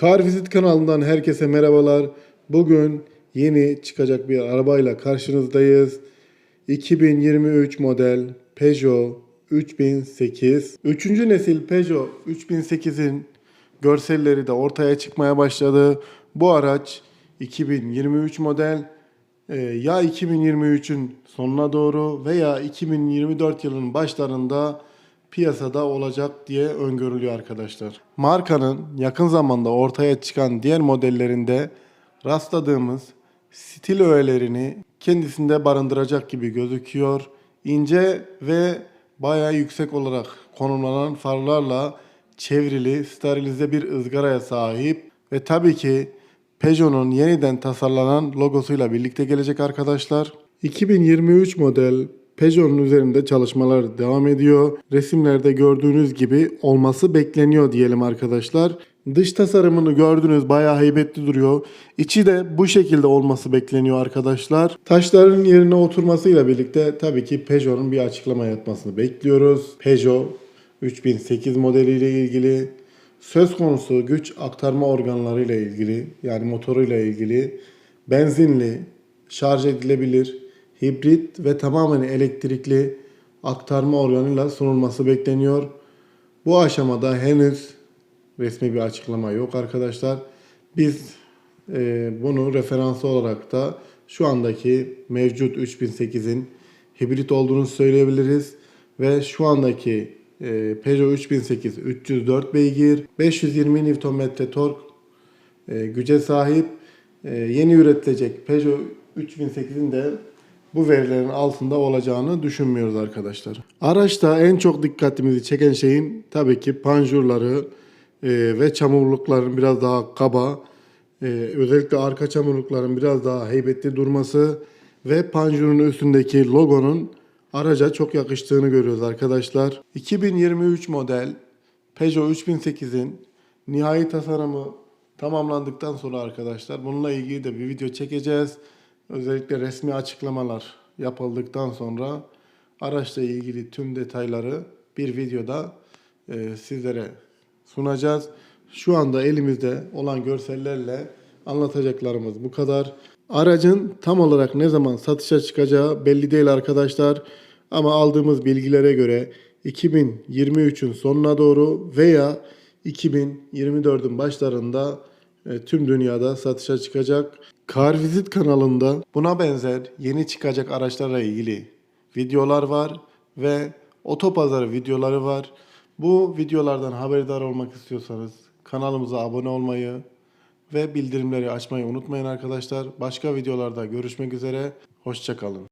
Car Visit kanalından herkese merhabalar. Bugün yeni çıkacak bir arabayla karşınızdayız. 2023 model Peugeot 3008. Üçüncü nesil Peugeot 3008'in görselleri de ortaya çıkmaya başladı. Bu araç 2023 model Ee, ya 2023'ün sonuna doğru veya 2024 yılının başlarında piyasada olacak diye öngörülüyor arkadaşlar. Markanın yakın zamanda ortaya çıkan diğer modellerinde rastladığımız stil öğelerini kendisinde barındıracak gibi gözüküyor. İnce ve bayağı yüksek olarak konumlanan farlarla çevrili sterilize bir ızgaraya sahip ve tabii ki Peugeot'un yeniden tasarlanan logosuyla birlikte gelecek arkadaşlar. 2023 model Peugeot'un üzerinde çalışmalar devam ediyor. Resimlerde gördüğünüz gibi olması bekleniyor diyelim arkadaşlar. Dış tasarımını gördünüz bayağı heybetli duruyor. İçi de bu şekilde olması bekleniyor arkadaşlar. Taşların yerine oturmasıyla birlikte tabii ki Peugeot'un bir açıklama yapmasını bekliyoruz. Peugeot 3008 modeliyle ilgili söz konusu güç aktarma organlarıyla ilgili yani motoruyla ilgili benzinli, şarj edilebilir, hibrit ve tamamen elektrikli aktarma organıyla sunulması bekleniyor. Bu aşamada henüz resmi bir açıklama yok arkadaşlar. Biz e, bunu referans olarak da şu andaki mevcut 3008'in hibrit olduğunu söyleyebiliriz. Ve şu andaki e, Peugeot 3008 304 beygir, 520 Nm tork e, güce sahip. E, yeni üretilecek Peugeot 3008'in de bu verilerin altında olacağını düşünmüyoruz arkadaşlar. Araçta en çok dikkatimizi çeken şeyin tabii ki panjurları e, ve çamurlukların biraz daha kaba, e, özellikle arka çamurlukların biraz daha heybetli durması ve panjurun üstündeki logonun araca çok yakıştığını görüyoruz arkadaşlar. 2023 model Peugeot 3008'in nihai tasarımı tamamlandıktan sonra arkadaşlar bununla ilgili de bir video çekeceğiz. Özellikle resmi açıklamalar yapıldıktan sonra araçla ilgili tüm detayları bir videoda e, sizlere sunacağız. Şu anda elimizde olan görsellerle anlatacaklarımız bu kadar. Aracın tam olarak ne zaman satışa çıkacağı belli değil arkadaşlar. Ama aldığımız bilgilere göre 2023'ün sonuna doğru veya 2024'ün başlarında e, tüm dünyada satışa çıkacak. Car Visit kanalında buna benzer yeni çıkacak araçlarla ilgili videolar var ve otopazarı videoları var. Bu videolardan haberdar olmak istiyorsanız kanalımıza abone olmayı ve bildirimleri açmayı unutmayın arkadaşlar. Başka videolarda görüşmek üzere. Hoşçakalın.